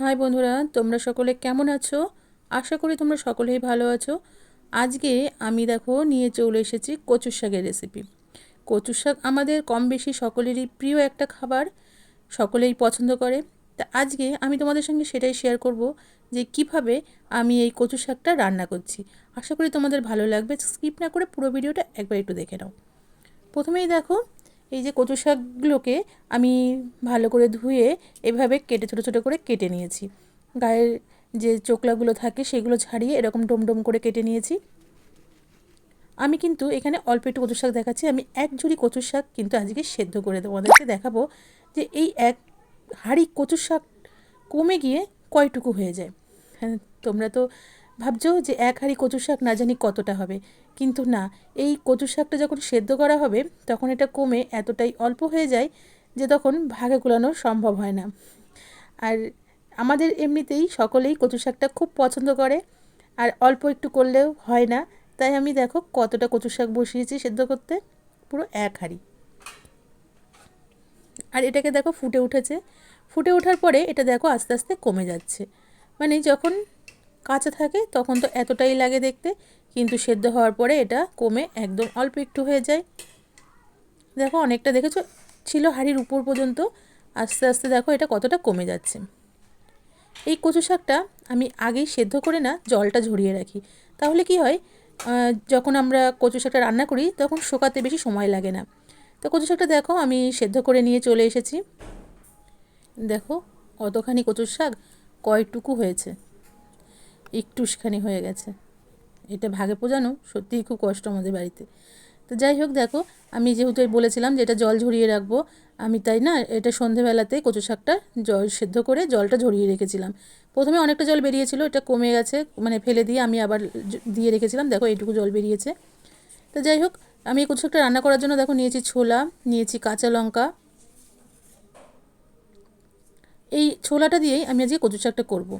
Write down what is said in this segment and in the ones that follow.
High বন্ধুরা, তোমরা সকলে কেমন আছো? আশা করি তোমরা সকলেই ভালো আছো। আজকে আমি দেখো, নিয়ে চলে এসেছি কচুর শাকের রেসিপি কচুর শাক আমাদের কম বেশি সকলেরই প্রিয় একটা খাবার, সকলেই পছন্দ করে। তা আজকে আমি তোমাদের সঙ্গে সেটাই শেয়ার করব যে কীভাবে আমি এই কচু শাকটা রান্না করছি। আশা করি তোমাদের ভালো লাগবে। স্কিপ না করে পুরো ভিডিওটা একবার একটু দেখে নাও। প্রথমেই দেখো এই যে কচু শাকগুলোকে আমি ভালো করে ধুয়ে এভাবে কেটে, ছোটো ছোটো করে কেটে নিয়েছি। গায়ের যে চোকলাগুলো থাকে সেগুলো ছাড়িয়ে এরকম ডোম ডোম করে কেটে নিয়েছি। আমি কিন্তু এখানে অল্প একটু কচু শাক দেখাচ্ছি। আমি এক ঝুড়ি কচু শাক কিন্তু আজকে সেদ্ধ করে তোমাদেরকে দেখাবো যে এই এক হাঁড়ি কচু শাক কমে গিয়ে কয়টুকু হয়ে যায়। হ্যাঁ তোমরা তো ভাবছ যে এক হাঁড়ি কচু শাক না জানি কতটা হবে? কিন্তু না, এই কচু শাকটা যখন সেদ্ধ করা হবে, তখন এটা কমে এতটাই অল্প হয়ে যায় যে তখন ভাগে কুলানো সম্ভব হয় না। আর আমাদের এমনিতেই সকলেই কচু শাকটা খুব পছন্দ করে, আর অল্প একটু করলেও হয় না। তাই আমি দেখো কতটা কচু শাক বসিয়েছি সেদ্ধ করতে, পুরো এক হাঁড়ি। আর এটাকে দেখো ফুটে উঠেছে। ফুটে ওঠার পরে এটা দেখো আস্তে আস্তে কমে যাচ্ছে। মানে যখন কাঁচা থাকে, তখন তো এতটাই লাগে দেখতে, কিন্তু সেদ্ধ হওয়ার পরে এটা কমে একদম অল্প একটু হয়ে যায়। দেখো, অনেকটা দেখেছ? ছিল হাড়ির উপর পর্যন্ত। আস্তে আস্তে দেখো, এটা কতটা কমে যাচ্ছে। এই কচু শাকটা আমি আগেই সেদ্ধ করে না, জলটা ঝরিয়ে রাখি। তাহলে কি হয় যখন আমরা কচু শাকটা রান্না করি, তখন শোকাতে বেশি সময় লাগে না। তো কচু শাকটা দেখো, আমি সেদ্ধ করে নিয়ে চলে এসেছি। দেখো অতখানি কচুর শাক, কয়টুকু হয়েছে। একটুখানি হয়ে গেছে। এটা ভাগে পোজানো, সত্যিই খুব কষ্ট আমাদের বাড়িতে। তো যাই হোক, দেখো, আমি যেহেতু বলেছিলাম যে এটা জল ঝরিয়ে রাখব, আমি তাই না, এটা সন্ধেবেলাতে কচু শাকটা জল সেদ্ধ করে জলটা ঝরিয়ে রেখেছিলাম। প্রথমে অনেকটা জল বেরিয়েছিল, এটা কমে গেছে মানে ফেলে দিয়ে আমি আবার দিয়ে রেখেছিলাম, দেখো এইটুকু জল বেরিয়েছে। তো যাই হোক, আমি কচু শাকটা রান্না করার জন্য দেখো নিয়েছি ছোলা, নিয়েছি কাঁচা লঙ্কা। এই ছোলাটা দিয়েই আমি আজকে কচু শাকটা করব।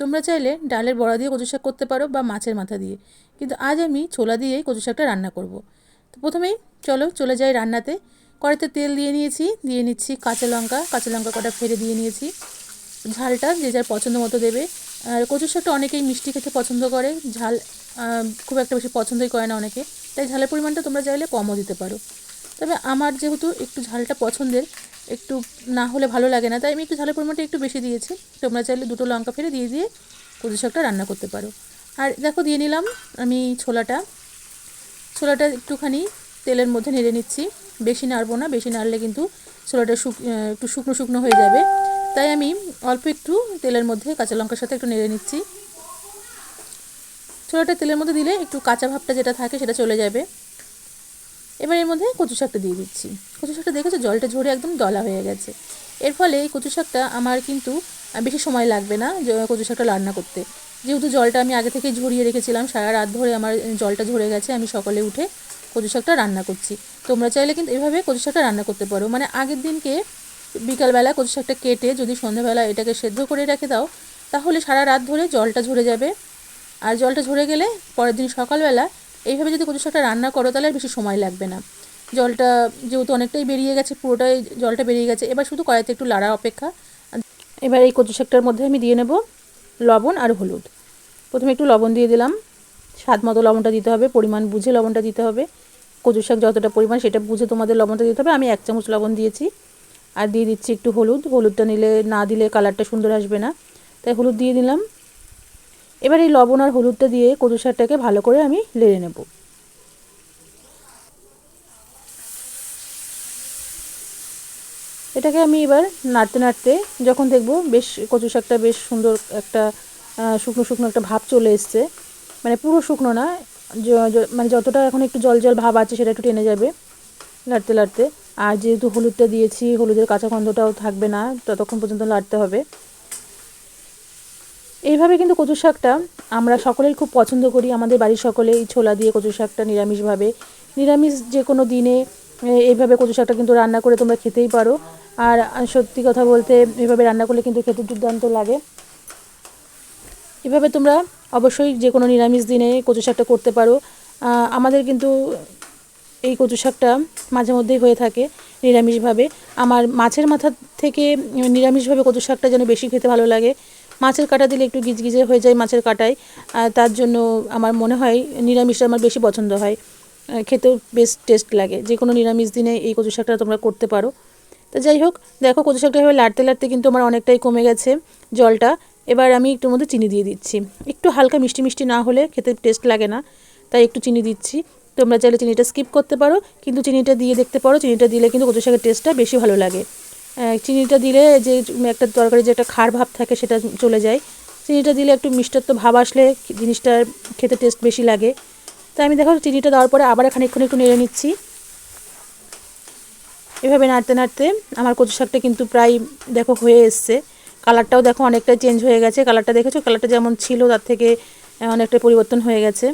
তোমরা চাইলে ডালের বড়া দিয়ে কচু শাক করতে পারো বা মাছের মাথা দিয়ে। কিন্তু আজ আমি ছোলা দিয়েই কচু শাকটা রান্না করব। তো প্রথমেই চলো চলে যাই রান্নাতে। কড়াইতে তেল দিয়ে নিয়েছি, দিয়ে নিচ্ছি কাঁচা লঙ্কা। কাঁচা লঙ্কা কটা ফেলে দিয়ে নিয়েছি। ঝালটা যে যার পছন্দ মতো দেবে। আর কচু শাকটা অনেকেই মিষ্টি খেতে পছন্দ করে। ঝাল খুব একটা বেশি পছন্দই করে না অনেকে। তাই ঝালের পরিমাণটা তোমরা চাইলে কমও দিতে পারো। তবে আমার যেহেতু একটু ঝালটা পছন্দের একটু না হলে ভালো লাগে না। তাই আমি একটু ঝালের পরিমাণটা একটু বেশি দিয়েছি। তোমরা চাইলে দুটো লঙ্কা ফেলে দিয়ে দিয়ে কচু শাকটা রান্না করতে পারো। আর দেখো, দিয়ে নিলাম আমি ছোলাটা। ছোলাটা একটুখানি তেলের মধ্যে নেড়ে নিচ্ছি। বেশি নাড়বো না, বেশি নাড়লে কিন্তু ছোলাটা শুক একটু শুকনো শুকনো হয়ে যাবে। তাই আমি অল্প একটু তেলের মধ্যে কাঁচা লঙ্কার সাথে একটু নেড়ে নিচ্ছি। ছোলাটা তেলের মধ্যে দিলে একটু কাঁচা ভাবটা যেটা থাকে সেটা চলে যাবে। এবার এর মধ্যে কচু শাকটা দিয়ে দিচ্ছি। কচু শাকটা দেখেছ? জলটা ঝরে একদম দলা হয়ে গেছে। এর ফলে এই কচু শাকটা আমার কিন্তু বেশি সময় লাগবে না কচু শাকটা রান্না করতে। যেহেতু জলটা আমি আগে থেকে ঝরিয়ে রেখেছিলাম, সারা রাত ধরে আমার জলটা ঝরে গেছে, আমি সকালে উঠে কচু শাকটা রান্না করছি। তোমরা চাইলে কিন্তু এভাবে কচু শাকটা রান্না করতে পারো। মানে আগের দিনকে বিকালবেলা কচু শাকটা কেটে যদি সন্ধ্যাবেলা এটাকে সেদ্ধ করে রেখে দাও, তাহলে সারা রাত ধরে জলটা ঝরে যাবে। আর জলটা ঝরে গেলে পরের দিন সকালবেলা এইভাবে যদি কচু শাকটা রান্না করো, তাহলে বেশি সময় লাগবে না। জলটা যেহেতু অনেকটাই বেরিয়ে গেছে, পুরোটাই জলটা বেরিয়ে গেছে, এবার শুধু কড়াইতে একটু লাড়া অপেক্ষা। এবার এই কচু শাকটার মধ্যে আমি দিয়ে নেব লবণ আর হলুদ। প্রথমে একটু লবণ দিয়ে দিলাম। স্বাদ মতো লবণটা দিতে হবে, পরিমাণ বুঝে লবণটা দিতে হবে। কচু শাক যতটা পরিমাণ সেটা বুঝে তোমাদের লবণটা দিতে হবে। আমি এক চামচ লবণ দিয়েছি। আর দিয়ে দিচ্ছি একটু হলুদ। হলুদটা নিলে না দিলে কালারটা সুন্দর আসবে না। তাই হলুদ দিয়ে দিলাম। এবার এই লবণ আর হলুদটা দিয়ে কচু শাকটাকে ভালো করে আমি লেড়ে নেব। এটাকে আমি এবার নাড়তে নাড়তে যখন দেখব বেশ কচু শাকটা বেশ সুন্দর একটা শুকনো শুকনো একটা ভাব চলে এসছে। মানে পুরো শুকনো না মানে যতটা এখন একটু জল জল ভাব আছে সেটা একটু টেনে যাবে লাড়তে লাড়তে আর যেহেতু হলুদটা দিয়েছি, হলুদের কাঁচা গন্ধটাও থাকবে না, ততক্ষণ পর্যন্ত লাড়তে হবে। এইভাবে কিন্তু কচু শাকটা আমরা সকলের খুব পছন্দ করি। আমাদের বাড়ির সকলে এই ছোলা দিয়ে কচু শাকটা নিরামিষভাবে। নিরামিষ যে কোনো দিনে এইভাবে কচু শাকটা কিন্তু রান্না করে তোমরা খেতেই পারো। আর সত্যি কথা বলতে, এভাবে রান্না করলে কিন্তু খেতে দুর্দান্ত লাগে। এভাবে তোমরা অবশ্যই যে কোনো নিরামিষ দিনে কচু শাকটা করতে পারো। আমাদের কিন্তু এই কচু শাকটা মাঝে মধ্যেই হয়ে থাকে নিরামিষভাবে। আমার মাছের মাথা থেকে নিরামিষভাবে কচু শাকটা যেন বেশি খেতে ভালো লাগে। মাছের কাঁটা দিলে একটু গিজগিজে হয়ে যায় মাছের কাঁটায়। তার জন্য আমার মনে হয় নিরামিষটা আমার বেশি পছন্দ হয়। খেতেও বেশ টেস্ট লাগে। যে কোনো নিরামিষ দিনে এই কচু শাকটা তোমরা করতে পারো। তো যাই হোক, দেখো কচু শাকটা এভাবে লাড়তে লাড়তে কিন্তু আমার অনেকটাই কমে গেছে জলটা। এবার আমি একটুর মধ্যে চিনি দিয়ে দিচ্ছি। একটু হালকা মিষ্টি মিষ্টি না হলে খেতে টেস্ট লাগে না, তাই একটু চিনি দিচ্ছি। তোমরা চাইলে চিনিটা স্কিপ করতে পারো, কিন্তু চিনিটা দিয়ে দেখতে পারো, চিনিটা দিলে কিন্তু কচু শাকের টেস্টটা বেশি ভালো লাগে। চিনিটা দিলে যে একটা তরকারি যে একটা খার ভাব থাকে সেটা চলে যায়। চিনিটা দিলে একটু মিষ্টত্ব ভাব আসলে জিনিসটা খেতে টেস্ট বেশি লাগে। তাই আমি দেখো চিনিটা দেওয়ার পরে আবার খানিকক্ষণ একটু নেড়ে নিচ্ছি। এভাবে নাড়তে নাড়তে আমার কচু শাকটা কিন্তু প্রায় দেখো হয়ে এসছে। কালারটাও দেখো অনেকটা চেঞ্জ হয়ে গেছে। কালারটা দেখেছ? কালারটা যেমন ছিল তার থেকে অনেকটা পরিবর্তন হয়ে গেছে।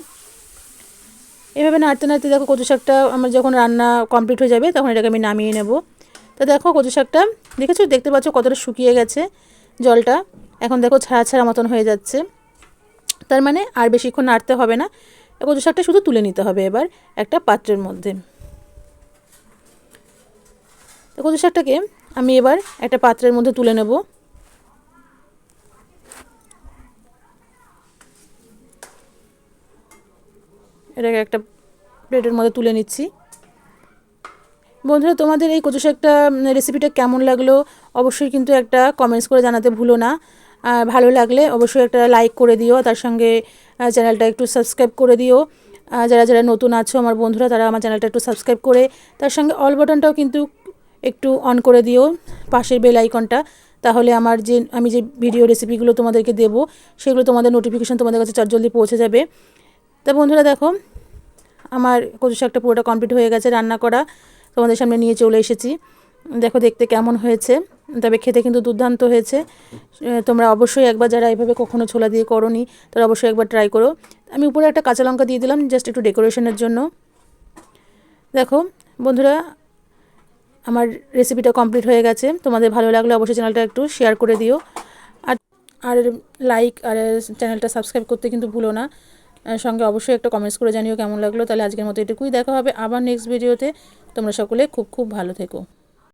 এভাবে নাড়তে নাড়তে দেখো কচু শাকটা আমার যখন রান্না কমপ্লিট হয়ে যাবে, তখন এটাকে আমি নামিয়ে নেব। তো দেখো কচু শাকটা। দেখেছ? দেখতে পাচ্ছ কতটা শুকিয়ে গেছে জলটা। এখন দেখো ছাড়া ছাড়া মতন হয়ে যাচ্ছে। তার মানে আর বেশিক্ষণ নাড়তে হবে না। কচু শাকটা শুধু তুলে নিতে হবে এবার একটা পাত্রের মধ্যে। তো কচু শাকটাকে আমি এবার একটা পাত্রের মধ্যে তুলে নেব। এটাকে একটা প্লেটের মধ্যে তুলে নিচ্ছি। বন্ধুরা, তোমাদের এই কচু শাকটা রেসিপিটা কেমন লাগল? অবশ্যই কিন্তু একটা কমেন্টস করে জানাতে ভুলো না। ভালো লাগলে অবশ্যই একটা লাইক করে দিও তার সঙ্গে চ্যানেলটা একটু সাবস্ক্রাইব করে দিও। যারা যারা নতুন আছো, আমার বন্ধুরা, তারা আমার চ্যানেলটা একটু সাবস্ক্রাইব করে, তার সঙ্গে অল বাটনটাও কিন্তু একটু অন করে দিও, পাশের বেল আইকনটা তাহলে আমার যে, আমি যে ভিডিও রেসিপিগুলো তোমাদেরকে দেবো, সেগুলো তোমাদের নোটিফিকেশান তোমাদের কাছে চটজলদি পৌঁছে যাবে। তা বন্ধুরা, দেখো, আমার কচু শাকটা পুরোটা কমপ্লিট হয়ে গেছে, রান্না করা। তোমাদের সামনে নিয়ে চলে এসেছি। দেখো দেখতে কেমন হয়েছে। তবে খেতে কিন্তু দুর্দান্ত হয়েছে। তোমরা অবশ্যই একবার যারা এভাবে কখনো ছোলা দিয়ে করোনি, তারা অবশ্যই একবার ট্রাই করো। আমি উপরে একটা কাঁচা লঙ্কা দিয়ে দিলাম জাস্ট একটু ডেকোরেশনের জন্য। দেখো, বন্ধুরা, আমার রেসিপিটা কমপ্লিট হয়ে গেছে। তোমাদের ভালো লাগলে অবশ্যই চ্যানেলটা একটু শেয়ার করে দিও। আর আর লাইক আর চ্যানেলটা সাবস্ক্রাইব করতে কিন্তু ভুলো না। সঙ্গে অবশ্যই একটা কমেন্টস করে জানিও কেমন লাগল। তাহলে আজকের মতো এটুকুই। দেখা হবে আবার নেক্সট ভিডিওতে তোমরা সকলে খুব খুব ভালো থেকো।